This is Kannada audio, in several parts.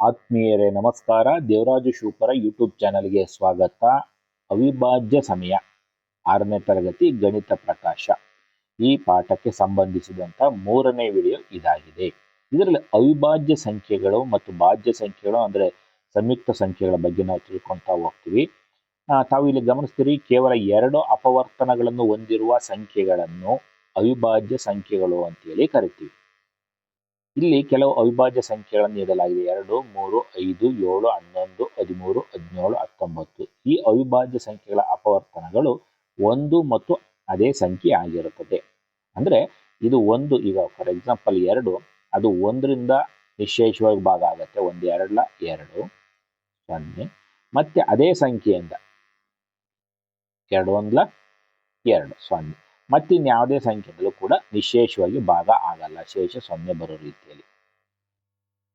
ಆತ್ಮೀಯರೇ, ನಮಸ್ಕಾರ. ದೇವರಾಜು ಶೂಪರ ಯೂಟ್ಯೂಬ್ ಚಾನಲ್ಗೆ ಸ್ವಾಗತ. ಅವಿಭಾಜ್ಯ ಸಮಯ. ಆರನೇ ತರಗತಿ, ಗಣಿತ ಪ್ರಕಾಶ. ಈ ಪಾಠಕ್ಕೆ ಸಂಬಂಧಿಸಿದಂತ ಮೂರನೇ ವಿಡಿಯೋ ಇದಾಗಿದೆ. ಇದರಲ್ಲಿ ಅವಿಭಾಜ್ಯ ಸಂಖ್ಯೆಗಳು ಮತ್ತು ಭಾಜ್ಯ ಸಂಖ್ಯೆಗಳು ಅಂದ್ರೆ ಸಂಯುಕ್ತ ಸಂಖ್ಯೆಗಳ ಬಗ್ಗೆ ನಾವು ತಿಳ್ಕೊಳ್ತಾ ಹೋಗ್ತೀವಿ. ತಾವು ಇಲ್ಲಿ ಗಮನಿಸ್ತೀರಿ, ಕೇವಲ ಎರಡು ಅಪವರ್ತನಗಳನ್ನು ಹೊಂದಿರುವ ಸಂಖ್ಯೆಗಳನ್ನು ಅವಿಭಾಜ್ಯ ಸಂಖ್ಯೆಗಳು ಅಂತೇಳಿ ಕರಿತೀವಿ. ಇಲ್ಲಿ ಕೆಲವು ಅವಿಭಾಜ್ಯ ಸಂಖ್ಯೆಗಳನ್ನು ನೀಡಲಾಗಿದೆ. ಎರಡು, ಮೂರು, ಐದು, ಏಳು, ಹನ್ನೊಂದು, ಹದಿಮೂರು, ಹದಿನೇಳು, ಹತ್ತೊಂಬತ್ತು. ಈ ಅವಿಭಾಜ್ಯ ಸಂಖ್ಯೆಗಳ ಅಪವರ್ತನಗಳು ಒಂದು ಮತ್ತು ಅದೇ ಸಂಖ್ಯೆ ಆಗಿರುತ್ತದೆ. ಅಂದ್ರೆ ಇದು ಒಂದು, ಈಗ ಫಾರ್ ಎಕ್ಸಾಂಪಲ್ ಎರಡು, ಅದು ಒಂದರಿಂದ ನಿಶೇಷವಾಗಿ ಭಾಗ ಆಗುತ್ತೆ. ಒಂದು, ಎರಡ್ಲ, ಎರಡು, ಸೊನ್ನೆ. ಮತ್ತೆ ಅದೇ ಸಂಖ್ಯೆಯಿಂದ ಎರಡು, ಒಂದ್ಲ, ಎರಡು, ಸೊನ್ನೆ. ಮತ್ತೆ ಇನ್ಯಾವುದೇ ಸಂಖ್ಯೆದಲ್ಲೂ ಕೂಡ ನಿಶೇಷವಾಗಿ ಭಾಗ ಆಗಲ್ಲ. ಶೇಷ ಸೊನ್ನೆ ಬರೋ ರೀತಿಯಲ್ಲಿ.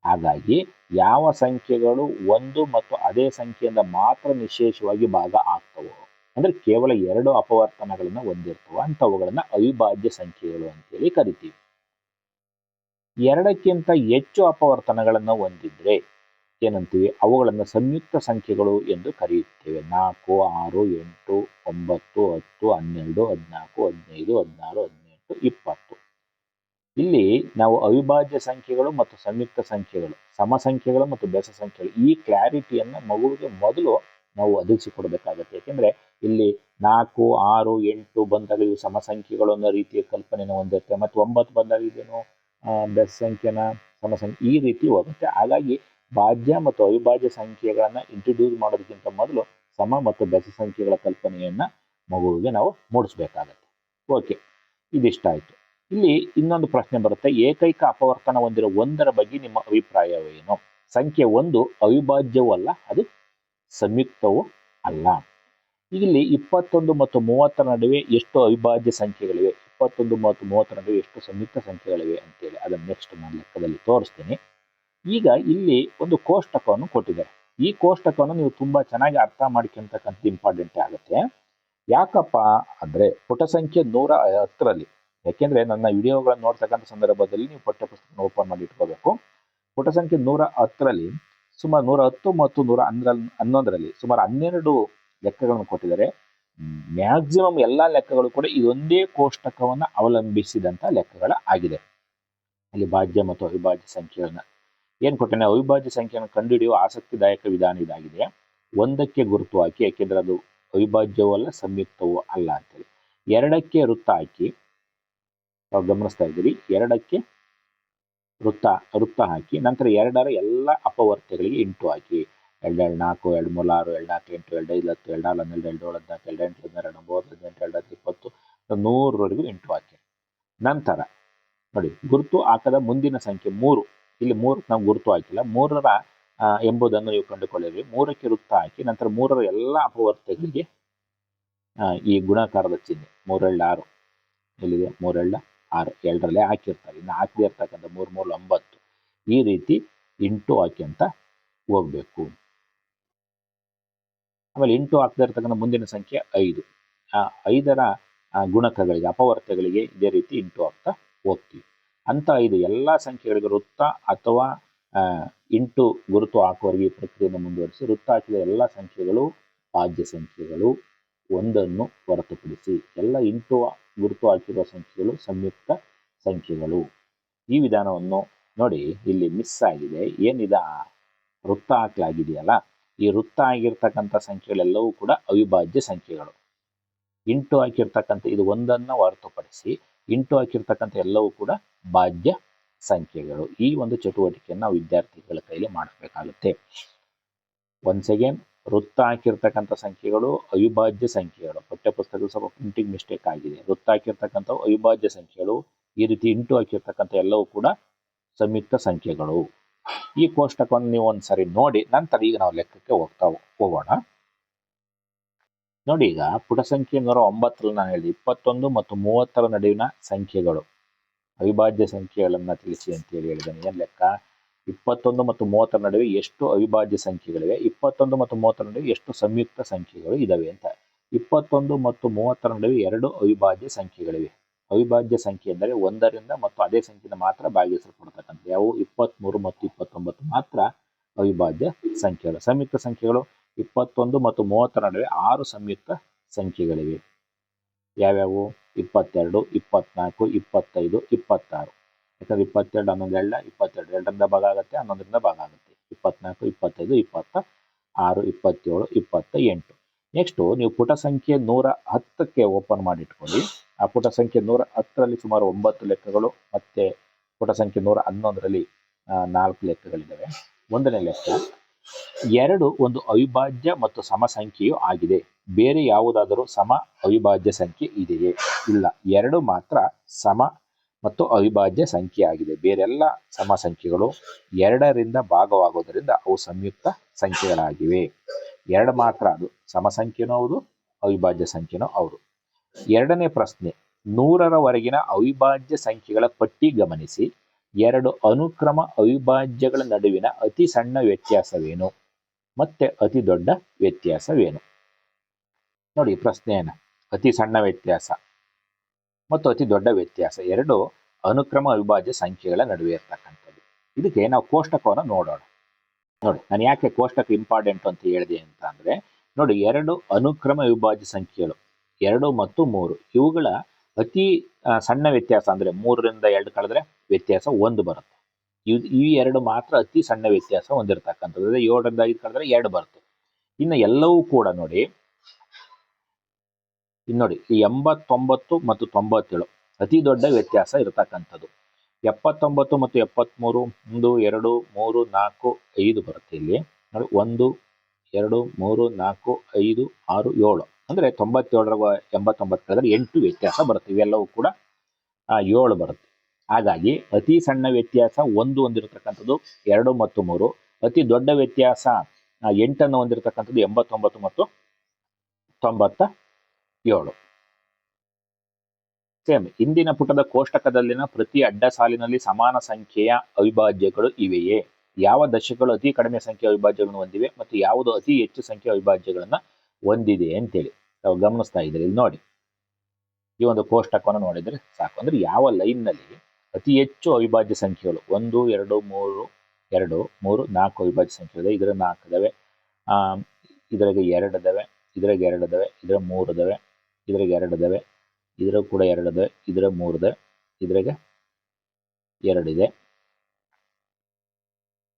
ಹಾಗಾಗಿ ಯಾವ ಸಂಖ್ಯೆಗಳು ಒಂದು ಮತ್ತು ಅದೇ ಸಂಖ್ಯೆಯಿಂದ ಮಾತ್ರ ನಿಶೇಷವಾಗಿ ಭಾಗ ಆಗ್ತವೋ, ಅಂದ್ರೆ ಕೇವಲ ಎರಡು ಅಪವರ್ತನಗಳನ್ನ ಹೊಂದಿರ್ತವೋ, ಅಂಥವುಗಳನ್ನ ಅವಿಭಾಜ್ಯ ಸಂಖ್ಯೆಗಳು ಅಂತೇಳಿ ಕರಿತೀವಿ. ಎರಡಕ್ಕಿಂತ ಹೆಚ್ಚು ಅಪವರ್ತನಗಳನ್ನ ಹೊಂದಿದ್ರೆ ಏನಂತೀವಿ? ಅವುಗಳನ್ನು ಸಂಯುಕ್ತ ಸಂಖ್ಯೆಗಳು ಎಂದು ಕರೆಯುತ್ತೇವೆ. ನಾಲ್ಕು, ಆರು, ಎಂಟು, ಒಂಬತ್ತು, ಹತ್ತು, ಹನ್ನೆರಡು, ಹದಿನಾಲ್ಕು, ಹದಿನೈದು, ಹದಿನಾರು, ಹದಿನೆಂಟು, ಇಪ್ಪತ್ತು. ಇಲ್ಲಿ ನಾವು ಅವಿಭಾಜ್ಯ ಸಂಖ್ಯೆಗಳು ಮತ್ತು ಸಂಯುಕ್ತ ಸಂಖ್ಯೆಗಳು ಸಮ ಸಂಖ್ಯೆಗಳು ಮತ್ತು ಬೆಸ ಸಂಖ್ಯೆಗಳು ಈ ಕ್ಲಾರಿಟಿಯನ್ನು ಮಗುವಿಗೆ ಮೊದಲು ನಾವು ಒದಗಿಸಿಕೊಡ್ಬೇಕಾಗತ್ತೆ ಯಾಕೆಂದ್ರೆ ಇಲ್ಲಿ ನಾಲ್ಕು, ಆರು, ಎಂಟು ಬಂದಾಗ ಇವು ಸಮ ಸಂಖ್ಯೆಗಳು ಅನ್ನೋ ರೀತಿಯ ಕಲ್ಪನೆಯನ್ನು ಹೊಂದಿರುತ್ತೆ. ಮತ್ತು ಒಂಬತ್ತು ಬಂದಾಗ ಇದೇನು? ಬೆಸ ಸಂಖ್ಯೆನ ಸಮ ಸಂಖ್ಯೆ ಈ ರೀತಿ ಹೋಗುತ್ತೆ. ಹಾಗಾಗಿ ಭಾಜ್ಯ ಮತ್ತು ಅವಿಭಾಜ್ಯ ಸಂಖ್ಯೆಗಳನ್ನ ಇಂಟ್ರೊಡ್ಯೂಸ್ ಮಾಡೋದಕ್ಕಿಂತ ಮೊದಲು ಸಮ ಮತ್ತು ಬೆಸ ಸಂಖ್ಯೆಗಳ ಕಲ್ಪನೆಯನ್ನ ಮಗುವಿಗೆ ನಾವು ಮೂಡಿಸ್ಬೇಕಾಗತ್ತೆ. ಓಕೆ ಇದಿಷ್ಟಾಯ್ತು. ಇಲ್ಲಿ ಇನ್ನೊಂದು ಪ್ರಶ್ನೆ ಬರುತ್ತೆ, ಏಕೈಕ ಅಪವರ್ತನ ಹೊಂದಿರೋ ಒಂದರ ಬಗ್ಗೆ ನಿಮ್ಮ ಅಭಿಪ್ರಾಯವೇನು? ಸಂಖ್ಯೆ ಒಂದು ಅವಿಭಾಜ್ಯವೂ ಅಲ್ಲ, ಅದು ಸಂಯುಕ್ತವೂ ಅಲ್ಲ. ಇಲ್ಲಿ ಇಪ್ಪತ್ತೊಂದು ಮತ್ತು ಮೂವತ್ತರ ನಡುವೆ ಎಷ್ಟು ಅವಿಭಾಜ್ಯ ಸಂಖ್ಯೆಗಳಿವೆ? ಇಪ್ಪತ್ತೊಂದು ಮತ್ತು ಮೂವತ್ತರ ನಡುವೆ ಎಷ್ಟು ಸಂಯುಕ್ತ ಸಂಖ್ಯೆಗಳಿವೆ ಅಂತೇಳಿ ಅದನ್ನ ನೆಕ್ಸ್ಟ್ ನಾನು ಲೆಕ್ಕದಲ್ಲಿ ತೋರಿಸ್ತೀನಿ. ಈಗ ಇಲ್ಲಿ ಒಂದು ಕೋಷ್ಟಕವನ್ನು ಕೊಟ್ಟಿದ್ದಾರೆ. ಈ ಕೋಷ್ಟಕವನ್ನು ನೀವು ತುಂಬಾ ಚೆನ್ನಾಗಿ ಅರ್ಥ ಮಾಡ್ಕೊಂತಕ್ಕಂಥ ಇಂಪಾರ್ಟೆಂಟ್ ಆಗುತ್ತೆ. ಯಾಕಪ್ಪ ಅಂದ್ರೆ ಪುಟ ಸಂಖ್ಯೆ ನೂರ ಹತ್ತರಲ್ಲಿ, ಯಾಕೆಂದ್ರೆ ನನ್ನ ವಿಡಿಯೋಗಳನ್ನು ನೋಡ್ತಕ್ಕಂಥ ಸಂದರ್ಭದಲ್ಲಿ ನೀವು ಪಠ್ಯಪುಸ್ತಕ ಓಪನ್ ಮಾಡಿ ಇಟ್ಕೋಬೇಕು. ಪುಟ ಸಂಖ್ಯೆ ನೂರ ಹತ್ತರಲ್ಲಿ ಸುಮಾರು ನೂರ ಹತ್ತು ಮತ್ತು ನೂರ ಹನ್ನೊಂದರಲ್ಲಿ ಹನ್ನೊಂದರಲ್ಲಿ ಸುಮಾರು ಹನ್ನೆರಡು ಲೆಕ್ಕಗಳನ್ನು ಕೊಟ್ಟಿದ್ದಾರೆ. ಮ್ಯಾಕ್ಸಿಮಮ್ ಎಲ್ಲಾ ಲೆಕ್ಕಗಳು ಕೂಡ ಇದೊಂದೇ ಕೋಷ್ಟಕವನ್ನ ಅವಲಂಬಿಸಿದಂತ ಲೆಕ್ಕಗಳ ಆಗಿದೆ. ಅಲ್ಲಿ ಭಾಜ್ಯ ಮತ್ತು ಅವಿಭಾಜ್ಯ ಸಂಖ್ಯೆಗಳನ್ನ ಏನ್ ಕೊಟ್ಟೆ ಅವಿಭಾಜ್ಯ ಸಂಖ್ಯೆಯನ್ನು ಕಂಡುಹಿಡಿಯುವ ಆಸಕ್ತಿದಾಯಕ ವಿಧಾನ ಇದಾಗಿದೆ. ಒಂದಕ್ಕೆ ಗುರುತು ಹಾಕಿ, ಯಾಕೆಂದ್ರೆ ಅದು ಅವಿಭಾಜ್ಯವೂ ಅಲ್ಲ ಸಂಯುಕ್ತವೂ ಅಲ್ಲ ಅಂತೇಳಿ. ಎರಡಕ್ಕೆ ವೃತ್ತ ಹಾಕಿ ನಾವು ಗಮನಿಸ್ತಾ ಇದ್ದೀರಿ, ಎರಡಕ್ಕೆ ವೃತ್ತ ವೃತ್ತ ಹಾಕಿ, ನಂತರ ಎರಡರ ಎಲ್ಲ ಅಪವರ್ತ್ಯಗಳಿಗೆ ಇಂಟು ಹಾಕಿ. ಎರಡು ಎರಡು ನಾಲ್ಕು, ಎರಡು ಮೂರು, ಆರು, ಎರಡು ನಾಲ್ಕು ಎಂಟು, ಎರಡು ಐದು ಹತ್ತು ಎರಡು ನಾಲ್ಕು ಹನ್ನೆರಡು, ಎರಡು ಏಳು, ಹದಿನಾಲ್ಕು, ಎರಡು ಎಂಟು, ಹದಿನಾರು ಒಂಬತ್ತು, ಹದಿನೆಂಟು, ಎರಡು ಹತ್ತು, ಇಪ್ಪತ್ತು ನೂರವರೆಗೂ ಇಂಟು ಹಾಕಿ. ನಂತರ ನೋಡಿ, ಗುರುತು ಹಾಕದ ಮುಂದಿನ ಸಂಖ್ಯೆ ಮೂರು. ಇಲ್ಲಿ ಮೂರು ನಾವು ಗುರುತು ಹಾಕಿಲ್ಲ. ಮೂರರ ಎಂಬುದನ್ನು ನೀವು ಕಂಡುಕೊಳ್ಳಿರಿ. ಮೂರಕ್ಕೆ ವೃತ್ತ ಹಾಕಿ, ನಂತರ ಮೂರರ ಎಲ್ಲ ಅಪವರ್ತಗಳಿಗೆ ಈ ಗುಣಾಕಾರದ ಚಿಹ್ನೆ ಮೂರೆಳ್ಳು ಆರು. ಎಲ್ಲಿದೆ? ಮೂರೆಳ್ಳ ಆರು. ಎರಡರಲ್ಲೇ ಹಾಕಿರ್ತಾರೆ. ಇನ್ನು ಹಾಕದೇ ಇರ್ತಕ್ಕಂಥ ಮೂರು ಮೂರು, ಒಂಬತ್ತು. ಈ ರೀತಿ ಇಂಟು ಹಾಕಿ ಅಂತ ಹೋಗ್ಬೇಕು. ಆಮೇಲೆ ಇಂಟು ಹಾಕದೇ ಇರ್ತಕ್ಕಂಥ ಮುಂದಿನ ಸಂಖ್ಯೆ ಐದು. ಆ, ಐದರ ಗುಣಕಗಳಿಗೆ ಅಪವರ್ತಗಳಿಗೆ ಇದೇ ರೀತಿ ಇಂಟು ಹಾಕ್ತಾ ಹೋಗ್ತೀವಿ. ಅಂತ ಇದು ಎಲ್ಲ ಸಂಖ್ಯೆಗಳಿಗೆ ವೃತ್ತ ಅಥವಾ ಇಂಟು ಗುರುತು ಹಾಕುವವರೆಗೆ ಪ್ರಕ್ರಿಯೆಯನ್ನು ಮುಂದುವರಿಸಿ ವೃತ್ತ ಹಾಕಿದ ಎಲ್ಲ ಸಂಖ್ಯೆಗಳು ಭಾಜ್ಯ ಸಂಖ್ಯೆಗಳು ಒಂದನ್ನು ಹೊರತುಪಡಿಸಿ ಎಲ್ಲ ಇಂಟು ಗುರುತು ಹಾಕಿರುವ ಸಂಖ್ಯೆಗಳು ಸಂಯುಕ್ತ ಸಂಖ್ಯೆಗಳು. ಈ ವಿಧಾನವನ್ನು ನೋಡಿ, ಇಲ್ಲಿ ಮಿಸ್ ಆಗಿದೆ. ಏನಿದ? ವೃತ್ತ ಹಾಕಲಾಗಿದೆಯಲ್ಲ? ಈ ವೃತ್ತ ಆಗಿರ್ತಕ್ಕಂಥ ಸಂಖ್ಯೆಗಳೆಲ್ಲವೂ ಕೂಡ ಅವಿಭಾಜ್ಯ ಸಂಖ್ಯೆಗಳು. ಇಂಟು ಹಾಕಿರ್ತಕ್ಕಂಥ ಇದು ಒಂದನ್ನು ಹೊರತುಪಡಿಸಿ ಇಂಟು ಹಾಕಿರ್ತಕ್ಕಂಥ ಎಲ್ಲವೂ ಕೂಡ ಭಾಜ್ಯ ಸಂಖ್ಯೆಗಳು. ಈ ಒಂದು ಚಟುವಟಿಕೆಯನ್ನು ವಿದ್ಯಾರ್ಥಿಗಳ ಕೈಲಿ ಮಾಡಿಸ್ಬೇಕಾಗುತ್ತೆ ಒನ್ಸ್ ಅಗೇನ್ ವೃತ್ತ ಹಾಕಿರ್ತಕ್ಕಂಥ ಸಂಖ್ಯೆಗಳು, ಅವಿಭಾಜ್ಯ ಸಂಖ್ಯೆಗಳು. ಪಠ್ಯಪುಸ್ತಕದಲ್ಲಿ ಸ್ವಲ್ಪ ಪ್ರಿಂಟಿಂಗ್ ಮಿಸ್ಟೇಕ್ ಆಗಿದೆ. ವೃತ್ತ ಹಾಕಿರ್ತಕ್ಕಂಥವು ಅವಿಭಾಜ್ಯ ಸಂಖ್ಯೆಗಳು, ಈ ರೀತಿ ಇಂಟು ಹಾಕಿರ್ತಕ್ಕಂಥ ಎಲ್ಲವೂ ಕೂಡ ಸಂಯುಕ್ತ ಸಂಖ್ಯೆಗಳು. ಈ ಕೋಷ್ಟಕವನ್ನು ನೀವು ಒಂದ್ಸರಿ ನೋಡಿ, ನಂತರ ಈಗ ನಾವು ಲೆಕ್ಕಕ್ಕೆ ಹೋಗ್ತಾ ಹೋಗೋಣ. ನೋಡಿ ಈಗ ಪುಟ ಸಂಖ್ಯೆ ನೂರ ಒಂಬತ್ತರಲ್ಲಿ ನಾನು ಹೇಳಿದೆ ಇಪ್ಪತ್ತೊಂದು ಮತ್ತು ಮೂವತ್ತರ ನಡುವಿನ ಸಂಖ್ಯೆಗಳು. ಅವಿಭಾಜ್ಯ ಸಂಖ್ಯೆಗಳನ್ನು ತಿಳಿಸಿ ಅಂತ ಹೇಳಿ ಹೇಳಿದ್ದಾನೆ. ಏನ್ ಲೆಕ್ಕ? ಇಪ್ಪತ್ತೊಂದು ಮತ್ತು ಮೂವತ್ತರ ನಡುವೆ ಎಷ್ಟು ಅವಿಭಾಜ್ಯ ಸಂಖ್ಯೆಗಳಿವೆ? ಇಪ್ಪತ್ತೊಂದು ಮತ್ತು ಮೂವತ್ತರ ನಡುವೆ ಎಷ್ಟು ಸಂಯುಕ್ತ ಸಂಖ್ಯೆಗಳು ಇದಾವೆ ಅಂತ. ಇಪ್ಪತ್ತೊಂದು ಮತ್ತು ಮೂವತ್ತರ ನಡುವೆ ಎರಡು ಅವಿಭಾಜ್ಯ ಸಂಖ್ಯೆಗಳಿವೆ. ಅವಿಭಾಜ್ಯ ಸಂಖ್ಯೆ ಎಂದರೆ ಒಂದರಿಂದ ಮತ್ತು ಅದೇ ಸಂಖ್ಯೆಯಿಂದ ಮಾತ್ರ ಭಾಗಿಸಲ್ಪಡ್ತಕ್ಕಂಥ ಯಾವು ಇಪ್ಪತ್ತ್ಮೂರು ಮತ್ತು ಇಪ್ಪತ್ತೊಂಬತ್ತು ಮಾತ್ರ ಅವಿಭಾಜ್ಯ ಸಂಖ್ಯೆಗಳು. ಸಂಯುಕ್ತ ಸಂಖ್ಯೆಗಳು ಇಪ್ಪತ್ತೊಂದು ಮತ್ತು ಮೂವತ್ತರ ನಡುವೆ ಆರು ಸಂಯುಕ್ತ ಸಂಖ್ಯೆಗಳಿವೆ. ಯಾವ್ಯಾವು? ಇಪ್ಪತ್ತೆರಡು, ಇಪ್ಪತ್ನಾಲ್ಕು, ಇಪ್ಪತ್ತೈದು, ಇಪ್ಪತ್ತಾರು. ಯಾಕಂದ್ರೆ ಇಪ್ಪತ್ತೆರಡು ಹನ್ನೊಂದು ಎರಡ ಇಪ್ಪತ್ತೆರಡು ಎರಡರಿಂದ ಭಾಗ ಆಗುತ್ತೆ, ಹನ್ನೊಂದರಿಂದ ಭಾಗ ಆಗುತ್ತೆ. ಇಪ್ಪತ್ನಾಲ್ಕು, ಇಪ್ಪತ್ತೈದು ಇಪ್ಪತ್ತ ಆರು ಇಪ್ಪತ್ತೇಳು ಇಪ್ಪತ್ತ ಎಂಟು ನೆಕ್ಸ್ಟು ನೀವು ಪುಟ ಸಂಖ್ಯೆ ನೂರ ಹತ್ತಕ್ಕೆ ಓಪನ್ ಮಾಡಿ ಇಟ್ಕೊಳ್ಳಿ ಆ ಪುಟ ಸಂಖ್ಯೆ ನೂರ ಹತ್ತರಲ್ಲಿ ಸುಮಾರು ಒಂಬತ್ತು ಲೆಕ್ಕಗಳು, ಮತ್ತೆ ಪುಟ ಸಂಖ್ಯೆ ನೂರ ಹನ್ನೊಂದರಲ್ಲಿ ನಾಲ್ಕು ಲೆಕ್ಕಗಳಿದ್ದಾವೆ. ಒಂದನೇ ಲೆಕ್ಕ ಎರಡು ಒಂದು ಅವಿಭಾಜ್ಯ ಮತ್ತು ಸಮ ಸಂಖ್ಯೆಯೂ ಆಗಿದೆ. ಬೇರೆ ಯಾವುದಾದರೂ ಸಮ ಅವಿಭಾಜ್ಯ ಸಂಖ್ಯೆ ಇದೆಯೇ? ಇಲ್ಲ. ಎರಡು ಮಾತ್ರ ಸಮ ಮತ್ತು ಅವಿಭಾಜ್ಯ ಸಂಖ್ಯೆ ಆಗಿದೆ. ಬೇರೆಲ್ಲ ಸಮ ಸಂಖ್ಯೆಗಳು ಎರಡರಿಂದ ಭಾಗವಾಗೋದರಿಂದ ಅವು ಸಂಯುಕ್ತ ಸಂಖ್ಯೆಗಳಾಗಿವೆ. ಎರಡು ಮಾತ್ರ ಅದು. ಸಮ ಸಂಖ್ಯೆನೂ ಹೌದು, ಅವಿಭಾಜ್ಯ ಸಂಖ್ಯೆನೂ ಅವರು ಎರಡನೇ ಪ್ರಶ್ನೆ. ನೂರರವರೆಗಿನ ಅವಿಭಾಜ್ಯ ಸಂಖ್ಯೆಗಳ ಪಟ್ಟಿ ಗಮನಿಸಿ. ಎರಡು ಅನುಕ್ರಮ ಅವಿಭಾಜ್ಯಗಳ ನಡುವಿನ ಅತಿ ಸಣ್ಣ ವ್ಯತ್ಯಾಸವೇನು? ಮತ್ತೆ ಅತಿ ದೊಡ್ಡ ವ್ಯತ್ಯಾಸವೇನು? ನೋಡಿ ಪ್ರಶ್ನೆಯನ್ನ. ಅತಿ ಸಣ್ಣ ವ್ಯತ್ಯಾಸ ಮತ್ತು ಅತಿ ದೊಡ್ಡ ವ್ಯತ್ಯಾಸ ಎರಡು ಅನುಕ್ರಮ ಅವಿಭಾಜ್ಯ ಸಂಖ್ಯೆಗಳ ನಡುವೆ ಇರ್ತಕ್ಕಂಥದ್ದು. ಇದಕ್ಕೆ ನಾವು ಕೋಷ್ಟಕವನ್ನು ನೋಡೋಣ. ನೋಡಿ, ನಾನು ಯಾಕೆ ಕೋಷ್ಟಕ ಇಂಪಾರ್ಟೆಂಟ್ ಅಂತ ಹೇಳಿದೆ ಅಂತ ಅಂದ್ರೆ, ನೋಡಿ ಎರಡು ಅನುಕ್ರಮ ಅವಿಭಾಜ್ಯ ಸಂಖ್ಯೆಗಳು, ಎರಡು ಮತ್ತು ಮೂರು, ಇವುಗಳ ಅತಿ ಸಣ್ಣ ವ್ಯತ್ಯಾಸ ಅಂದ್ರೆ ಮೂರರಿಂದ ಎರಡು ಕಳೆದ್ರೆ ವ್ಯತ್ಯಾಸ ಒಂದು ಬರುತ್ತೆ. ಈ ಎರಡು ಮಾತ್ರ ಅತಿ ಸಣ್ಣ ವ್ಯತ್ಯಾಸ ಹೊಂದಿರತಕ್ಕಂಥದ್ದು. ಅದೇ ಏಳರಿಂದ ಐದು ಕಳೆದ್ರೆ ಎರಡು ಬರುತ್ತೆ. ಇನ್ನು ಎಲ್ಲವೂ ಕೂಡ ನೋಡಿ ಇನ್ನು ನೋಡಿ ಎಂಬತ್ತೊಂಬತ್ತು ಮತ್ತು ತೊಂಬತ್ತೇಳು ಅತಿ ದೊಡ್ಡ ವ್ಯತ್ಯಾಸ ಇರತಕ್ಕಂಥದ್ದು. ಎಪ್ಪತ್ತೊಂಬತ್ತು ಮತ್ತು ಎಪ್ಪತ್ತ್ಮೂರು, ಒಂದು, ಎರಡು, ಮೂರು, ನಾಲ್ಕು, ಐದು ಬರುತ್ತೆ ಇಲ್ಲಿ. ನೋಡಿ, ಒಂದು, ಎರಡು, ಮೂರು, ನಾಲ್ಕು, ಐದು, ಆರು, ಏಳು. ಅಂದರೆ ತೊಂಬತ್ತೇಳರ ಎಂಬತ್ತೊಂಬತ್ತರಲ್ಲಿ ಎಂಟು ವ್ಯತ್ಯಾಸ ಬರುತ್ತೆ. ಇವೆಲ್ಲವೂ ಕೂಡ ಏಳು ಬರುತ್ತೆ. ಹಾಗಾಗಿ ಅತಿ ಸಣ್ಣ ವ್ಯತ್ಯಾಸ ಒಂದು ಹೊಂದಿರತಕ್ಕಂಥದ್ದು ಎರಡು ಮತ್ತು ಮೂರು. ಅತಿ ದೊಡ್ಡ ವ್ಯತ್ಯಾಸ ಎಂಟನ್ನು ಹೊಂದಿರತಕ್ಕಂಥದ್ದು ಎಂಬತ್ತೊಂಬತ್ತು ಮತ್ತು ತೊಂಬತ್ತ ಏಳು ಸೇಮ್ ಇಂದಿನ ಪುಟದ ಕೋಷ್ಟಕದಲ್ಲಿನ ಪ್ರತಿ ಅಡ್ಡ ಸಾಲಿನಲ್ಲಿ ಸಮಾನ ಸಂಖ್ಯೆಯ ಅವಿಭಾಜ್ಯಗಳು ಇವೆಯೇ? ಯಾವ ದಶಕಗಳು ಅತಿ ಕಡಿಮೆ ಸಂಖ್ಯೆಯ ಅವಿಭಾಜ್ಯಗಳನ್ನು ಹೊಂದಿವೆ ಮತ್ತು ಯಾವುದು ಅತಿ ಹೆಚ್ಚು ಸಂಖ್ಯೆಯ ಅವಿಭಾಜ್ಯಗಳನ್ನ ಹೊಂದಿದೆ ಅಂತೇಳಿ ನಾವು ಗಮನಿಸ್ತಾ ಇದ್ದೀರಿ ಇಲ್ಲಿ ನೋಡಿ. ಈ ಒಂದು ಕೋಷ್ಟಕವನ್ನು ನೋಡಿದ್ರೆ ಸಾಕು. ಅಂದ್ರೆ ಯಾವ ಲೈನ್ನಲ್ಲಿ ಅತಿ ಹೆಚ್ಚು ಅವಿಭಾಜ್ಯ ಸಂಖ್ಯೆಗಳು? ಒಂದು, ಎರಡು, ಮೂರು ಎರಡು, ಮೂರು, ನಾಲ್ಕು ಅವಿಭಾಜ್ಯ ಸಂಖ್ಯೆಗಳಿದೆ. ಇದರ ನಾಲ್ಕು ಇದಾವೆ. ಇದ್ರಾಗೆ ಎರಡು ಇದಾವೆ. ಇದ್ರಾಗ ಎರಡು ಇದಾವೆ. ಇದರ ಮೂರು ಇದಾವೆ. ಇದ್ರಾಗ ಎರಡು ಇದಾವೆ. ಇದರ ಕೂಡ ಎರಡು ಇದಾವೆ. ಇದರ ಮೂರು ಇದೆ ಇದ್ರಾಗೆ ಎರಡಿದೆ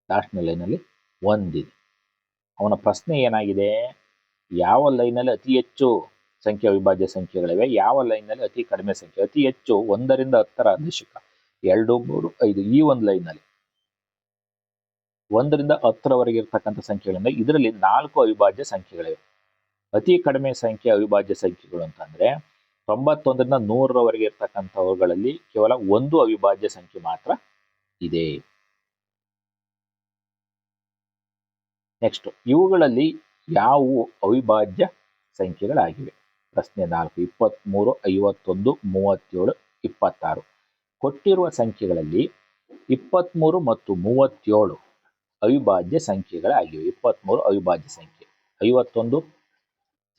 ಲಾಸ್ಟ್ನ ಲೈನಲ್ಲಿ ಒಂದಿದೆ. ಅವನ ಪ್ರಶ್ನೆ ಏನಾಗಿದೆ? ಯಾವ ಲೈನಲ್ಲಿ ಅತಿ ಹೆಚ್ಚು ಸಂಖ್ಯೆ ಅವಿಭಾಜ್ಯ ಸಂಖ್ಯೆಗಳಿವೆ, ಯಾವ ಲೈನ್ನಲ್ಲಿ ಅತಿ ಕಡಿಮೆ ಸಂಖ್ಯೆ, ಅತಿ ಹೆಚ್ಚು ಒಂದರಿಂದ ಹತ್ತರ ದಶಕ, ಎರಡು, ಮೂರು, ಐದು ಈ ಒಂದು ಲೈನ್ನಲ್ಲಿ ಒಂದರಿಂದ ಹತ್ತರವರೆಗೆ ಇರ್ತಕ್ಕಂಥ ಸಂಖ್ಯೆಗಳಿಂದ ಇದರಲ್ಲಿ ನಾಲ್ಕು ಅವಿಭಾಜ್ಯ ಸಂಖ್ಯೆಗಳಿವೆ. ಅತಿ ಕಡಿಮೆ ಸಂಖ್ಯೆ ಅವಿಭಾಜ್ಯ ಸಂಖ್ಯೆಗಳು ಅಂತಂದ್ರೆ ತೊಂಬತ್ತೊಂದರಿಂದ ನೂರರವರೆಗೆ ಇರ್ತಕ್ಕಂಥವುಗಳಲ್ಲಿ ಕೇವಲ ಒಂದು ಅವಿಭಾಜ್ಯ ಸಂಖ್ಯೆ ಮಾತ್ರ ಇದೆ. ನೆಕ್ಸ್ಟ್ ಇವುಗಳಲ್ಲಿ ಯಾವುವು ಅವಿಭಾಜ್ಯ ಸಂಖ್ಯೆಗಳಾಗಿವೆ? ಪ್ರಶ್ನೆ ನಾಲ್ಕು ಇಪ್ಪತ್ತ್ಮೂರು ಐವತ್ತೊಂದು, ಮೂವತ್ತೇಳು, ಇಪ್ಪತ್ತಾರು. ಕೊಟ್ಟಿರುವ ಸಂಖ್ಯೆಗಳಲ್ಲಿ ಇಪ್ಪತ್ತ್ಮೂರು ಮತ್ತು ಮೂವತ್ತೇಳು ಅವಿಭಾಜ್ಯ ಸಂಖ್ಯೆಗಳಾಗಿವೆ. ಇಪ್ಪತ್ತ್ಮೂರು ಅವಿಭಾಜ್ಯ ಸಂಖ್ಯೆ, ಐವತ್ತೊಂದು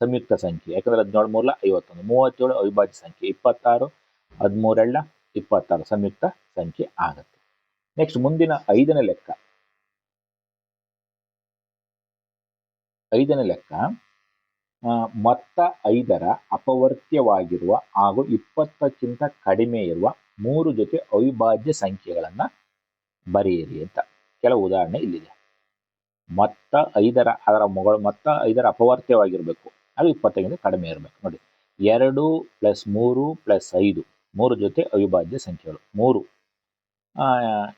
ಸಂಯುಕ್ತ ಸಂಖ್ಯೆ, ಯಾಕಂದರೆ ಹದಿನೇಳು ಮೂರಲ ಐವತ್ತೊಂದು. ಮೂವತ್ತೇಳು ಅವಿಭಾಜ್ಯ ಸಂಖ್ಯೆ, ಇಪ್ಪತ್ತಾರು ಹದಿಮೂರೆಳ್ಳ ಇಪ್ಪತ್ತಾರು ಸಂಯುಕ್ತ ಸಂಖ್ಯೆ ಆಗುತ್ತೆ. ನೆಕ್ಸ್ಟ್ ಮುಂದಿನ ಐದನೇ ಲೆಕ್ಕ. ಐದನೇ ಲೆಕ್ಕ ಮೊತ್ತ ಐದರ ಅಪವರ್ತ್ಯವಾಗಿರುವ ಹಾಗೂ ಇಪ್ಪತ್ತಕ್ಕಿಂತ ಕಡಿಮೆ ಇರುವ ಮೂರು ಜೊತೆ ಅವಿಭಾಜ್ಯ ಸಂಖ್ಯೆಗಳನ್ನ ಬರೆಯಿರಿ ಅಂತ. ಕೆಲವು ಉದಾಹರಣೆ ಇಲ್ಲಿದೆ. ಮೊತ್ತ ಐದರ ಅದರ ಮೊಗಳ, ಮೊತ್ತ ಐದರ ಅಪವರ್ತ್ಯವಾಗಿರಬೇಕು ಅದು ಇಪ್ಪತ್ತಕ್ಕಿಂತ ಕಡಿಮೆ ಇರಬೇಕು. ನೋಡಿ, ಎರಡು ಪ್ಲಸ್ ಮೂರು ಪ್ಲಸ್ ಐದು, ಮೂರು ಜೊತೆ ಅವಿಭಾಜ್ಯ ಸಂಖ್ಯೆಗಳು. ಮೂರು.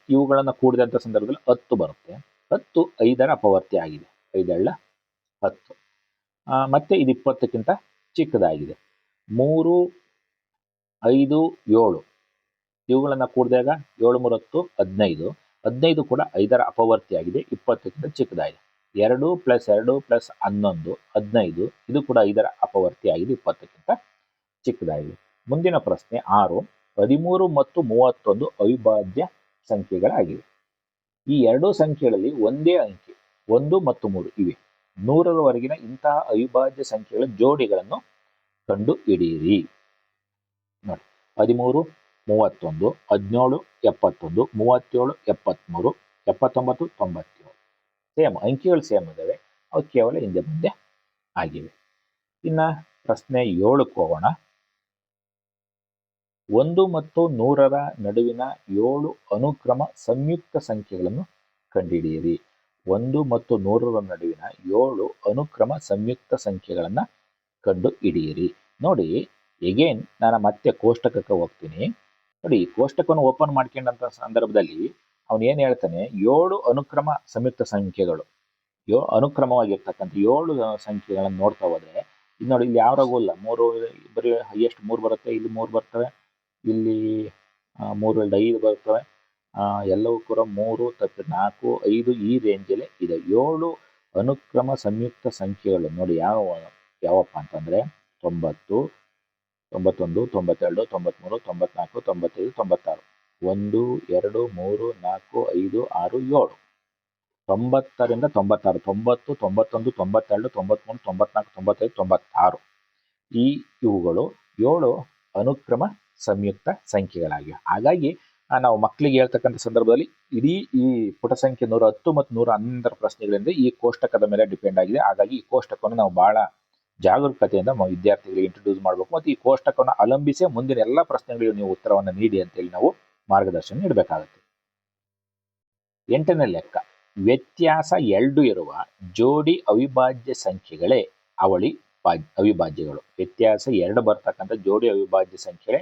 ಇವುಗಳನ್ನು ಕೂಡಿದಂಥ ಸಂದರ್ಭದಲ್ಲಿ ಹತ್ತು ಬರುತ್ತೆ. ಹತ್ತು ಐದರ ಅಪವರ್ತ್ಯ ಆಗಿದೆ. ಐದೆಳ್ಳ ಹತ್ತು. ಮತ್ತೆ ಇದು ಇಪ್ಪತ್ತಕ್ಕಿಂತ ಚಿಕ್ಕದಾಗಿದೆ. ಮೂರು, ಐದು, ಏಳು. ಇವುಗಳನ್ನು ಕೂಡಿದಾಗ ಏಳು, ಮೂರು, ಹತ್ತು, ಹದಿನೈದು. ಹದಿನೈದು ಕೂಡ ಐದರ ಅಪವರ್ತಿಯಾಗಿದೆ ಇಪ್ಪತ್ತಕ್ಕಿಂತ ಚಿಕ್ಕದಾಗಿದೆ. ಎರಡು ಪ್ಲಸ್ ಎರಡು ಪ್ಲಸ್ ಹನ್ನೊಂದು, ಹದಿನೈದು, ಇದು ಕೂಡ ಐದರ ಅಪವರ್ತಿಯಾಗಿದೆ ಇಪ್ಪತ್ತಕ್ಕಿಂತ ಚಿಕ್ಕದಾಗಿದೆ. ಮುಂದಿನ ಪ್ರಶ್ನೆ ಆರು, ಹದಿಮೂರು ಮತ್ತು ಮೂವತ್ತೊಂದು ಅವಿಭಾಜ್ಯ ಸಂಖ್ಯೆಗಳಾಗಿವೆ. ಈ ಎರಡೂ ಸಂಖ್ಯೆಗಳಲ್ಲಿ ಒಂದೇ ಅಂಕಿ, ಒಂದು ಮತ್ತು ಮೂರು ಇವೆ. ನೂರರವರೆಗಿನ ಇಂತಹ ಅವಿಭಾಜ್ಯ ಸಂಖ್ಯೆಗಳ ಜೋಡಿಗಳನ್ನು ಕಂಡು ಹಿಡಿಯಿರಿ. ನೋಡಿ, ಹದಿಮೂರು, ಮೂವತ್ತೊಂದು, ಹದಿನೇಳು, ಎಪ್ಪತ್ತೊಂದು, ಮೂವತ್ತೇಳು ಎಪ್ಪತ್ತ್ಮೂರು ಎಪ್ಪತ್ತೊಂಬತ್ತು, ತೊಂಬತ್ತೇಳು. ಸೇಮ್, ಅಂಕಿಗಳು ಸೇಮ್ ಇದ್ದಾವೆ ಅವು ಕೇವಲ ಹಿಂದೆ ಮುಂದೆ ಆಗಿವೆ. ಇನ್ನ ಪ್ರಶ್ನೆ ಏಳಕ್ಕೆ ಹೋಗೋಣ ಒಂದು ಮತ್ತು ನೂರರ ನಡುವಿನ ಏಳು ಅನುಕ್ರಮ ಸಂಯುಕ್ತ ಸಂಖ್ಯೆಗಳನ್ನು ಕಂಡುಹಿಡಿಯಿರಿ. ಒಂದು ಮತ್ತು ನೂರರ ನಡುವಿನ ಏಳು ಅನುಕ್ರಮ ಸಂಯುಕ್ತ ಸಂಖ್ಯೆಗಳನ್ನು ಕಂಡು ಹಿಡಿಯಿರಿ. ನೋಡಿ ಎಗೇನ್ ನಾನು ಮತ್ತೆ ಕೋಷ್ಟಕಕ್ಕೆ ಹೋಗ್ತೀನಿ. ನೋಡಿ, ಕೋಷ್ಟಕವನ್ನು ಓಪನ್ ಮಾಡ್ಕೊಂಡಂತ ಸಂದರ್ಭದಲ್ಲಿ ಅವನು ಏನ್ ಹೇಳ್ತಾನೆ? ಏಳು ಅನುಕ್ರಮ ಸಂಯುಕ್ತ ಸಂಖ್ಯೆಗಳು. ಯೋ, ಅನುಕ್ರಮವಾಗಿರ್ತಕ್ಕಂಥ ಏಳು ಸಂಖ್ಯೆಗಳನ್ನು ನೋಡ್ತಾ ಹೋದ್ರೆ, ಇದು ನೋಡಿ, ಇಲ್ಲಿ ಯಾವ್ರಾಗೂ ಇಲ್ಲ. ಮೂರು, ಬರೀ ಹೈಯೆಸ್ಟ್ ಮೂರು ಬರುತ್ತೆ, ಇಲ್ಲಿ ಮೂರು ಬರ್ತವೆ, ಇಲ್ಲಿ ಮೂರು ಎರಡು ಐದು ಬರ್ತವೆ. ಆ, ಎಲ್ಲವೂ ಕೂಡ ಮೂರು ತಪ್ಪು ನಾಲ್ಕು ಐದು ಈ ರೇಂಜಲ್ಲೇ ಇದೆ. ಏಳು ಅನುಕ್ರಮ ಸಂಯುಕ್ತ ಸಂಖ್ಯೆಗಳು. ನೋಡಿ ಯಾವ ಯಾವಪ್ಪ ಅಂತಂದ್ರೆ ತೊಂಬತ್ತು ತೊಂಬತ್ತೊಂದು ತೊಂಬತ್ತೆರಡು ತೊಂಬತ್ಮೂರು ತೊಂಬತ್ನಾಲ್ಕು ತೊಂಬತ್ತೈದು ತೊಂಬತ್ತಾರು. ಒಂದು ಎರಡು ಮೂರು ನಾಲ್ಕು ಐದು ಆರು ಏಳು. ತೊಂಬತ್ತರಿಂದ ತೊಂಬತ್ತಾರು. ತೊಂಬತ್ತು ತೊಂಬತ್ತೊಂದು ತೊಂಬತ್ತೆರಡು ತೊಂಬತ್ಮೂರು ತೊಂಬತ್ನಾಲ್ಕು ತೊಂಬತ್ತೈದು ತೊಂಬತ್ತಾರು. ಈ ಇವುಗಳು ಏಳು ಅನುಕ್ರಮ ಸಂಯುಕ್ತ ಸಂಖ್ಯೆಗಳಾಗಿವೆ. ಹಾಗಾಗಿ ನಾವು ಮಕ್ಕಳಿಗೆ ಹೇಳ್ತಕ್ಕಂಥ ಸಂದರ್ಭದಲ್ಲಿ ಇಡೀ ಈ ಪುಟ ಸಂಖ್ಯೆ ನೂರ ಹತ್ತು ಮತ್ತು ನೂರ ಹನ್ನೊಂದರ ಪ್ರಶ್ನೆಗಳಿಂದ ಈ ಕೋಷ್ಟಕದ ಮೇಲೆ ಡಿಪೆಂಡ್ ಆಗಿದೆ. ಹಾಗಾಗಿ ಈ ಕೋಷ್ಟಕವನ್ನು ನಾವು ಬಹಳ ಜಾಗರೂಕತೆಯಿಂದ ವಿದ್ಯಾರ್ಥಿಗಳಿಗೆ ಇಂಟ್ರೊಡ್ಯೂಸ್ ಮಾಡಬೇಕು ಮತ್ತು ಈ ಕೋಷ್ಟಕವನ್ನು ಅವಲಂಬಿಸಿ ಮುಂದಿನ ಎಲ್ಲ ಪ್ರಶ್ನೆಗಳಿಗೆ ನೀವು ಉತ್ತರವನ್ನು ನೀಡಿ ಅಂತೇಳಿ ನಾವು ಮಾರ್ಗದರ್ಶನ ನೀಡಬೇಕಾಗುತ್ತೆ. ಎಂಟನೇ ಲೆಕ್ಕ, ವ್ಯತ್ಯಾಸ ಎರಡು ಇರುವ ಜೋಡಿ ಅವಿಭಾಜ್ಯ ಸಂಖ್ಯೆಗಳೇ ಅವಳಿ ಅವಿಭಾಜ್ಯಗಳು. ವ್ಯತ್ಯಾಸ ಎರಡು ಬರ್ತಕ್ಕಂಥ ಜೋಡಿ ಅವಿಭಾಜ್ಯ ಸಂಖ್ಯೆಗಳೇ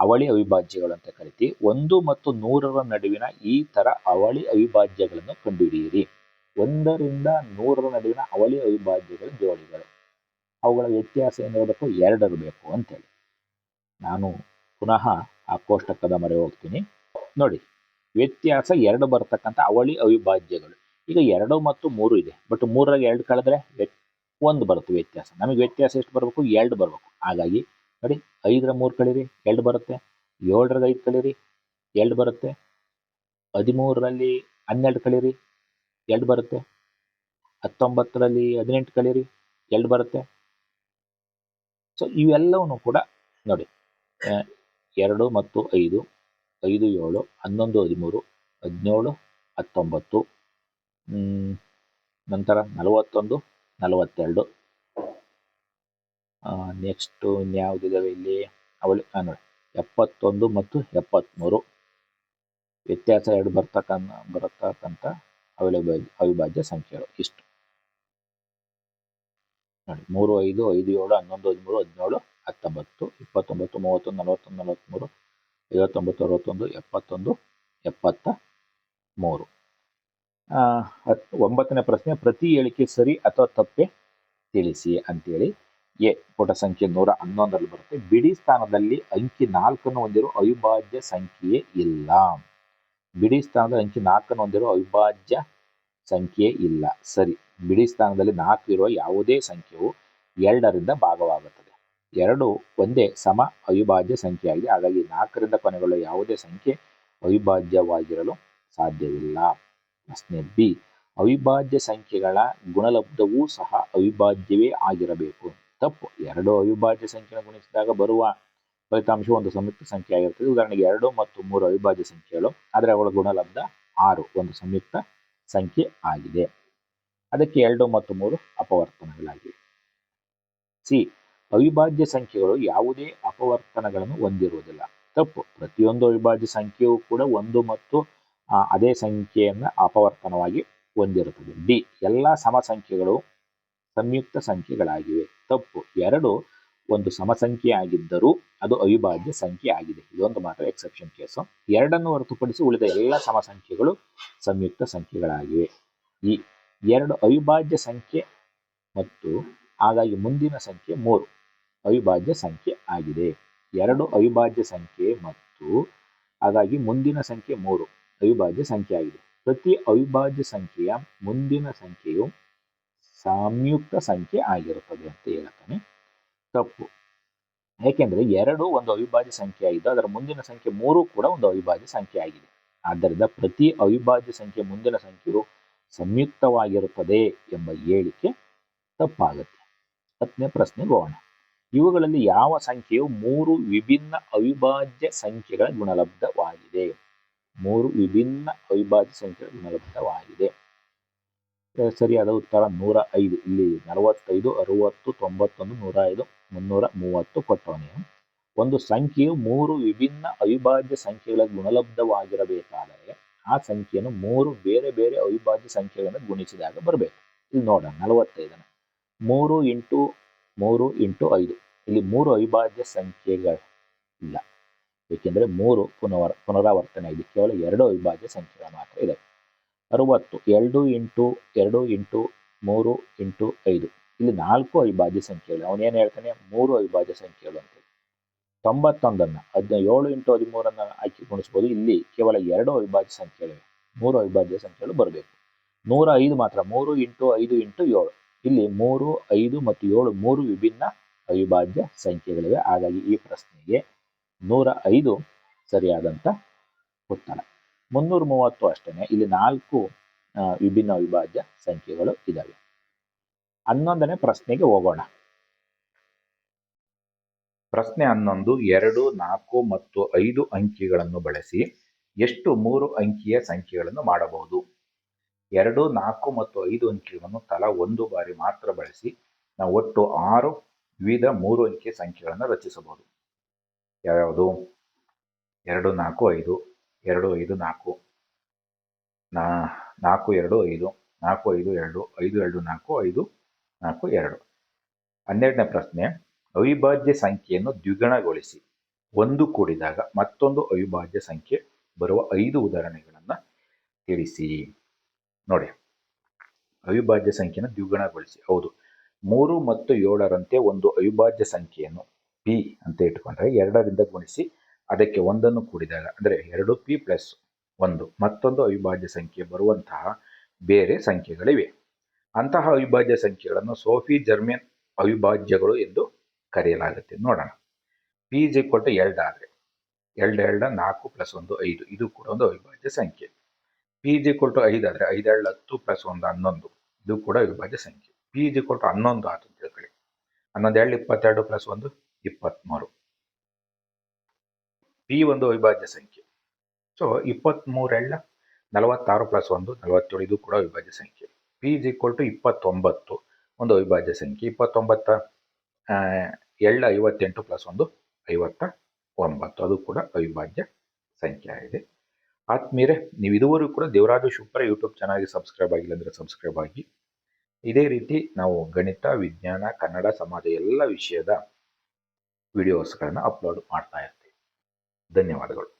ಅವಳಿ ಅವಿಭಾಜ್ಯಗಳು ಅಂತ ಕರಿತೀವಿ. ಒಂದು ಮತ್ತು ನೂರರ ನಡುವಿನ ಈ ತರ ಅವಳಿ ಅವಿಭಾಜ್ಯಗಳನ್ನು ಕಂಡುಹಿಡಿಯಿರಿ. ಒಂದರಿಂದ ನೂರರ ನಡುವಿನ ಅವಳಿ ಅವಿಭಾಜ್ಯಗಳ ಜೋಡಿಗಳು. ಅವುಗಳ ವ್ಯತ್ಯಾಸ ಏನಿರಬೇಕು ಎರಡರ ಬೇಕು ಅಂತೇಳಿ. ನಾನು ಪುನಃ ಆ ಕೋಷ್ಟಕದ ಮರೆ ಹೋಗ್ತೀನಿ. ನೋಡಿ, ವ್ಯತ್ಯಾಸ ಎರಡು ಬರ್ತಕ್ಕಂಥ ಅವಳಿ ಅವಿಭಾಜ್ಯಗಳು. ಈಗ ಎರಡು ಮತ್ತು ಮೂರು ಇದೆ. ಬಟ್ ಮೂರಾಗ ಎರಡು ಕಳೆದ್ರೆ ಒಂದು ಬರುತ್ತೆ ವ್ಯತ್ಯಾಸ. ನಮಗೆ ವ್ಯತ್ಯಾಸ ಎಷ್ಟು ಬರಬೇಕು? ಎರಡು ಬರಬೇಕು. ಹಾಗಾಗಿ ನೋಡಿ, ಐದರ ಮೂರು ಕಳೀರಿ, ಎರಡು ಬರುತ್ತೆ ಏಳರಾಗ ಐದು ಕಳೀರಿ, ಎರಡು ಬರುತ್ತೆ, ಹದಿಮೂರರಲ್ಲಿ ಹನ್ನೆರಡು ಕಳೀರಿ, ಎರಡು ಬರುತ್ತೆ, ಹತ್ತೊಂಬತ್ತರಲ್ಲಿ ಹದಿನೆಂಟು ಕಳೀರಿ, ಎರಡು ಬರುತ್ತೆ. ಸೊ ಇವೆಲ್ಲವನ್ನು ಕೂಡ ನೋಡಿ ಎರಡು ಮತ್ತು ಐದು ಐದು, ಏಳು, ಹನ್ನೊಂದು, ಹದಿಮೂರು, ಹದಿನೇಳು, ಹತ್ತೊಂಬತ್ತು ನಂತರ ನಲವತ್ತೊಂದು, ನಲವತ್ತೆರಡು. ನೆಕ್ಸ್ಟು ಇನ್ಯಾವುದಿದಾವೆ ಇಲ್ಲಿ? ಅವಳಿ ನೋಡಿ. ಎಪ್ಪತ್ತೊಂದು ಮತ್ತು ಎಪ್ಪತ್ತ್ಮೂರು ವ್ಯತ್ಯಾಸ ಎರಡು ಬರ್ತಕ್ಕಂಥ ಬರತಕ್ಕಂಥ ಅವಿಭಾಜ್ಯ ಅವಿಭಾಜ್ಯ ಸಂಖ್ಯೆಗಳು ಇಷ್ಟು. ನೋಡಿ, ಮೂರು, ಐದು ಐದು, ಏಳು, ಹನ್ನೊಂದು, ಹದಿಮೂರು, ಹದಿನೇಳು, ಹತ್ತೊಂಬತ್ತು, ಇಪ್ಪತ್ತೊಂಬತ್ತು ಮೂವತ್ತೊಂದು ನಲವತ್ತೊಂದು ನಲವತ್ತ್ಮೂರು ಐವತ್ತೊಂಬತ್ತು, ಅರವತ್ತೊಂದು, ಎಪ್ಪತ್ತೊಂದು, ಎಪ್ಪತ್ತ ಮೂರು. ಒಂಬತ್ತನೇ ಪ್ರಶ್ನೆ, ಪ್ರತಿ ಹೇಳಿಕೆ ಸರಿ ಅಥವಾ ತಪ್ಪೆ ತಿಳಿಸಿ ಅಂತೇಳಿ. ಎ ಪುಟ ಸಂಖ್ಯೆ ನೂರ ಹನ್ನೊಂದರಲ್ಲಿ ಬರುತ್ತೆ. ಬಿಡಿ ಸ್ಥಾನದಲ್ಲಿ ಅಂಕಿ ನಾಲ್ಕನ್ನು ಹೊಂದಿರುವ ಅವಿಭಾಜ್ಯ ಸಂಖ್ಯೆ ಇಲ್ಲ. ಬಿಡಿ ಸ್ಥಾನದ ಅಂಕಿ ನಾಲ್ಕನ್ನು ಹೊಂದಿರುವ ಅವಿಭಾಜ್ಯ ಸಂಖ್ಯೆ ಇಲ್ಲ. ಸರಿ, ಬಿಡಿ ಸ್ಥಾನದಲ್ಲಿ ನಾಲ್ಕು ಇರುವ ಯಾವುದೇ ಸಂಖ್ಯೆಯು ಎರಡರಿಂದ ಭಾಗವಾಗುತ್ತದೆ. ಎರಡು ಒಂದೇ ಸಮ ಅವಿಭಾಜ್ಯ ಸಂಖ್ಯೆಯಾಗಿದೆ. ಹಾಗಾಗಿ ನಾಲ್ಕರಿಂದ ಕೊನೆಗೊಳ್ಳುವ ಯಾವುದೇ ಸಂಖ್ಯೆ ಅವಿಭಾಜ್ಯವಾಗಿರಲು ಸಾಧ್ಯವಿಲ್ಲ. ಪ್ರಶ್ನೆ ಬಿ, ಅವಿಭಾಜ್ಯ ಸಂಖ್ಯೆಗಳ ಗುಣಲಬ್ಧವೂ ಸಹ ಅವಿಭಾಜ್ಯವೇ ಆಗಿರಬೇಕು. ತಪ್ಪು. ಎರಡು ಅವಿಭಾಜ್ಯ ಸಂಖ್ಯೆಯನ್ನು ಗುಣಿಸಿದಾಗ ಬರುವ ಫಲಿತಾಂಶ ಒಂದು ಸಂಯುಕ್ತ ಸಂಖ್ಯೆ ಆಗಿರ್ತದೆ. ಉದಾಹರಣೆಗೆ ಎರಡು ಮತ್ತು ಮೂರು ಅವಿಭಾಜ್ಯ ಸಂಖ್ಯೆಗಳು. ಆದರೆ ಅವಳ ಗುಣಲಬ್ಧ ಆರು, ಒಂದು ಸಂಯುಕ್ತ ಸಂಖ್ಯೆ ಆಗಿದೆ. ಅದಕ್ಕೆ ಎರಡು ಮತ್ತು ಮೂರು ಅಪವರ್ತನಗಳಾಗಿವೆ. ಸಿ, ಅವಿಭಾಜ್ಯ ಸಂಖ್ಯೆಗಳು ಯಾವುದೇ ಅಪವರ್ತನಗಳನ್ನು ಹೊಂದಿರುವುದಿಲ್ಲ. ತಪ್ಪು. ಪ್ರತಿಯೊಂದು ಅವಿಭಾಜ್ಯ ಸಂಖ್ಯೆಯೂ ಕೂಡ ಒಂದು ಮತ್ತು ಅದೇ ಸಂಖ್ಯೆಯನ್ನು ಅಪವರ್ತನವಾಗಿ ಹೊಂದಿರುತ್ತದೆ. ಡಿ, ಎಲ್ಲ ಸಮ ಸಂಖ್ಯೆಗಳು ಸಂಯುಕ್ತ ಸಂಖ್ಯೆಗಳಾಗಿವೆ. ತಪ್ಪು. ಎರಡು, ಒಂದು ಸಮಸಂಖ್ಯೆ ಆಗಿದ್ದರೂ ಅದು ಅವಿಭಾಜ್ಯ ಸಂಖ್ಯೆ ಆಗಿದೆ. ಇದೊಂದು ಮಾತ್ರ ಎಕ್ಸೆಪ್ಷನ್ ಕೇಸು ಎರಡನ್ನು ಹೊರತುಪಡಿಸಿ ಉಳಿದ ಎಲ್ಲ ಸಮಸಂಖ್ಯೆಗಳು ಸಂಯುಕ್ತ ಸಂಖ್ಯೆಗಳಾಗಿವೆ. ಈ ಎರಡು ಅವಿಭಾಜ್ಯ ಸಂಖ್ಯೆ ಮತ್ತು ಹಾಗಾಗಿ ಮುಂದಿನ ಸಂಖ್ಯೆ ಮೂರು ಅವಿಭಾಜ್ಯ ಸಂಖ್ಯೆ ಆಗಿದೆ. ಎರಡು ಅವಿಭಾಜ್ಯ ಸಂಖ್ಯೆ ಮತ್ತು ಹಾಗಾಗಿ ಮುಂದಿನ ಸಂಖ್ಯೆ ಮೂರು ಅವಿಭಾಜ್ಯ ಸಂಖ್ಯೆ ಆಗಿದೆ. ಪ್ರತಿ ಅವಿಭಾಜ್ಯ ಸಂಖ್ಯೆಯ ಮುಂದಿನ ಸಂಖ್ಯೆಯು ಸಂಯುಕ್ತ ಸಂಖ್ಯೆ ಆಗಿರುತ್ತದೆ ಅಂತ ಹೇಳ್ತಾನೆ ತಪ್ಪು. ಯಾಕೆಂದ್ರೆ ಎರಡು ಒಂದು ಅವಿಭಾಜ್ಯ ಸಂಖ್ಯೆ ಆಗಿದ್ದು ಅದರ ಮುಂದಿನ ಸಂಖ್ಯೆ ಮೂರು ಕೂಡ ಒಂದು ಅವಿಭಾಜ್ಯ ಸಂಖ್ಯೆ ಆಗಿದೆ. ಆದ್ದರಿಂದ ಪ್ರತಿ ಅವಿಭಾಜ್ಯ ಸಂಖ್ಯೆ ಮುಂದಿನ ಸಂಖ್ಯೆಯು ಸಂಯುಕ್ತವಾಗಿರುತ್ತದೆ ಎಂಬ ಹೇಳಿಕೆ ತಪ್ಪಾಗುತ್ತೆ. ಹತ್ತನೇ ಪ್ರಶ್ನೆ ಹೋಗೋಣ ಇವುಗಳಲ್ಲಿ ಯಾವ ಸಂಖ್ಯೆಯು ಮೂರು ವಿಭಿನ್ನ ಅವಿಭಾಜ್ಯ ಸಂಖ್ಯೆಗಳ ಗುಣಲಬ್ಧವಾಗಿದೆ? ಮೂರು ವಿಭಿನ್ನ ಅವಿಭಾಜ್ಯ ಸಂಖ್ಯೆಗಳ ಗುಣಲಬ್ಧವಾಗಿದೆ. ಸರಿಯಾದ ಉತ್ತರ ನೂರ ಐದು ಇಲ್ಲಿ ನಲವತ್ತೈದು, ಅರುವತ್ತು, ತೊಂಬತ್ತೊಂದು ನೂರ ಐದು ಮುನ್ನೂರ ಮೂವತ್ತು ಕೊಟ್ಟವನೇ. ಒಂದು ಸಂಖ್ಯೆಯು ಮೂರು ವಿಭಿನ್ನ ಅವಿಭಾಜ್ಯ ಸಂಖ್ಯೆಗಳ ಗುಣಲಬ್ಧವಾಗಿರಬೇಕಾದರೆ ಆ ಸಂಖ್ಯೆಯನ್ನು ಮೂರು ಬೇರೆ ಬೇರೆ ಅವಿಭಾಜ್ಯ ಸಂಖ್ಯೆಗಳನ್ನು ಗುಣಿಸಿದಾಗ ಬರಬೇಕು. ಇಲ್ಲಿ ನೋಡೋಣ, ನಲವತ್ತೈದನ. ಮೂರು ಇಂಟು ಮೂರು ಇಂಟು ಐದು. ಇಲ್ಲಿ ಮೂರು ಅವಿಭಾಜ್ಯ ಸಂಖ್ಯೆಗಳು ಇಲ್ಲ ಏಕೆಂದರೆ ಮೂರು ಪುನವರ್, ಪುನರಾವರ್ತನೆ ಇದೆ. ಕೇವಲ ಎರಡು ಅವಿಭಾಜ್ಯ ಸಂಖ್ಯೆಗಳು ಮಾತ್ರ ಇದೆ ಅರುವತ್ತು, ಎರಡು ಇಂಟು ಎರಡು ಇಂಟು, ಮೂರು ಇಂಟು ಐದು. ಇಲ್ಲಿ ನಾಲ್ಕು ಅವಿಭಾಜ್ಯ ಸಂಖ್ಯೆಗಳು. ಅವನೇನು ಹೇಳ್ತಾನೆ? ಮೂರು ಅವಿಭಾಜ್ಯ ಸಂಖ್ಯೆಗಳು ಅಂತ. ತೊಂಬತ್ತೊಂದನ್ನು ಅದನ್ನ ಏಳು ಇಂಟು ಹದಿಮೂರನ್ನು ಹಾಕಿ ಗುಣಿಸ್ಬೋದು. ಇಲ್ಲಿ ಕೇವಲ ಎರಡು ಅವಿಭಾಜ್ಯ ಸಂಖ್ಯೆಗಳಿವೆ ಮೂರು ಅವಿಭಾಜ್ಯ ಸಂಖ್ಯೆಗಳು ಬರಬೇಕು. ನೂರ ಐದು ಮಾತ್ರ. ಮೂರು ಇಂಟು ಐದು ಇಂಟು ಏಳು. ಇಲ್ಲಿ ಮೂರು, ಐದು ಮತ್ತು ಏಳು ಮೂರು ವಿಭಿನ್ನ ಅವಿಭಾಜ್ಯ ಸಂಖ್ಯೆಗಳಿವೆ. ಹಾಗಾಗಿ ಈ ಪ್ರಶ್ನೆಗೆ ನೂರ ಐದು ಸರಿಯಾದಂಥ ಉತ್ತರ. ಮುನ್ನೂರ ಮೂವತ್ತು ಅಷ್ಟೇನೆ. ಇಲ್ಲಿ ನಾಲ್ಕು ವಿಭಿನ್ನ ಅವಿಭಾಜ್ಯ ಸಂಖ್ಯೆಗಳು ಇದ್ದಾವೆ ಹನ್ನೊಂದನೇ ಪ್ರಶ್ನೆಗೆ ಹೋಗೋಣ. ಪ್ರಶ್ನೆ ಹನ್ನೊಂದು, ಎರಡು, ನಾಲ್ಕು ಮತ್ತು ಐದು ಅಂಕಿಗಳನ್ನು ಬಳಸಿ ಎಷ್ಟು ಮೂರು ಅಂಕಿಯ ಸಂಖ್ಯೆಗಳನ್ನು ಮಾಡಬಹುದು? ಎರಡು, ನಾಲ್ಕು ಮತ್ತು ಐದು ಅಂಕಿಗಳನ್ನು ತಲಾ ಒಂದು ಬಾರಿ ಮಾತ್ರ ಬಳಸಿ ನಾವು ಒಟ್ಟು ಆರು ವಿವಿಧ ಮೂರು ಅಂಕಿಯ ಸಂಖ್ಯೆಗಳನ್ನು ರಚಿಸಬಹುದು. ಯಾವ್ಯಾವುದು? ಎರಡು, ನಾಲ್ಕು, ಐದು. ಎರಡು ಐದು ನಾಲ್ಕು. ನಾ, ನಾಲ್ಕು ಎರಡು ಐದು, ನಾಲ್ಕು ಐದು ಎರಡು ಐದು ಎರಡು ನಾಲ್ಕು, ಐದು ನಾಲ್ಕು ಎರಡು. ಹನ್ನೆರಡನೇ ಪ್ರಶ್ನೆ, ಅವಿಭಾಜ್ಯ ಸಂಖ್ಯೆಯನ್ನು ದ್ವಿಗುಣಗೊಳಿಸಿ. ಒಂದು ಕೂಡಿದಾಗ ಮತ್ತೊಂದು ಅವಿಭಾಜ್ಯ ಸಂಖ್ಯೆ ಬರುವ ಐದು ಉದಾಹರಣೆಗಳನ್ನು ತಿಳಿಸಿ. ನೋಡಿ, ಅವಿಭಾಜ್ಯ ಸಂಖ್ಯೆಯನ್ನು ದ್ವಿಗುಣಗೊಳಿಸಿ. ಹೌದು, ಮೂರು ಮತ್ತು ಏಳರಂತೆ ಒಂದು ಅವಿಭಾಜ್ಯ ಸಂಖ್ಯೆಯನ್ನು ಪಿ ಅಂತ ಇಟ್ಕೊಂಡ್ರೆ ಎರಡರಿಂದ ಗುಣಿಸಿ ಅದಕ್ಕೆ ಒಂದನ್ನು ಕೂಡಿದಾಗ, ಅಂದರೆ ಎರಡು ಪಿ ಪ್ಲಸ್ ಒಂದು, ಮತ್ತೊಂದು ಅವಿಭಾಜ್ಯ ಸಂಖ್ಯೆ ಬರುವಂತಹ ಬೇರೆ ಸಂಖ್ಯೆಗಳಿವೆ. ಅಂತಹ ಅವಿಭಾಜ್ಯ ಸಂಖ್ಯೆಗಳನ್ನು ಸೋಫಿ ಜರ್ಮೇನ್ ಅವಿಭಾಜ್ಯಗಳು ಎಂದು ಕರೆಯಲಾಗುತ್ತೆ. ನೋಡೋಣ. ಪಿ ಇಸ್ ಈಕ್ವಲ್ ಟು ಎರಡು ಆದರೆ ಎರಡು ಎರಡು ನಾಲ್ಕು ಪ್ಲಸ್ ಒಂದು ಐದು, ಇದು ಕೂಡ ಒಂದು ಅವಿಭಾಜ್ಯ ಸಂಖ್ಯೆ. ಪಿ ಇಸ್ ಈಕ್ವಲ್ ಟು ಐದು ಆದರೆ ಐದೆರಡು ಹತ್ತು ಪ್ಲಸ್ ಒಂದು ಹನ್ನೊಂದು, ಇದು ಕೂಡ ಅವಿಭಾಜ್ಯ ಸಂಖ್ಯೆ. ಪಿ ಇಸ್ ಈಕ್ವಲ್ ಟು ಹನ್ನೊಂದು ಆತು ಅಂತ ತಿಳ್ಕೊಳ್ಳಿ. ಹನ್ನೊಂದು ಎರಡು ಇಪ್ಪತ್ತೆರಡು ಪ್ಲಸ್ ಒಂದು ಇಪ್ಪತ್ತ್ಮೂರು ಪಿ ಒಂದು ಅವಿಭಾಜ್ಯ ಸಂಖ್ಯೆ. ಸೊ ಇಪ್ಪತ್ತ್ಮೂರೆಳ್ಳ ನಲವತ್ತಾರು ಪ್ಲಸ್ ಒಂದು, ನಲವತ್ತೇಳು ಇದು ಕೂಡ ಅವಿಭಾಜ್ಯ ಸಂಖ್ಯೆ. ಪಿ ಇಸ್ ಈಕ್ವಲ್ ಟು ಇಪ್ಪತ್ತೊಂಬತ್ತು, ಒಂದು ಅವಿಭಾಜ್ಯ ಸಂಖ್ಯೆ. ಇಪ್ಪತ್ತೊಂಬತ್ತ ಎಳ್ಳ ಐವತ್ತೆಂಟು ಪ್ಲಸ್ ಒಂದು ಐವತ್ತ ಒಂಬತ್ತು ಅದು ಕೂಡ ಅವಿಭಾಜ್ಯ ಸಂಖ್ಯೆ ಆಗಿದೆ. ಆತ್ಮೀರೆ, ನೀವು ಇದುವರೆಗೂ ಕೂಡ ದೇವರಾಜು ಶುಕ್ರ ಯೂಟ್ಯೂಬ್ ಚೆನ್ನಾಗಿ ಸಬ್ಸ್ಕ್ರೈಬ್ ಆಗಿಲ್ಲ ಅಂದರೆ ಸಬ್ಸ್ಕ್ರೈಬ್ ಆಗಿ. ಇದೇ ರೀತಿ ನಾವು ಗಣಿತ, ವಿಜ್ಞಾನ, ಕನ್ನಡ, ಸಮಾಜ ಎಲ್ಲ ವಿಷಯದ ವಿಡಿಯೋಸ್ಗಳನ್ನು ಅಪ್ಲೋಡ್ ಮಾಡ್ತಾ ಇರ್ತೀವಿ. ಧನ್ಯವಾದಗಳು.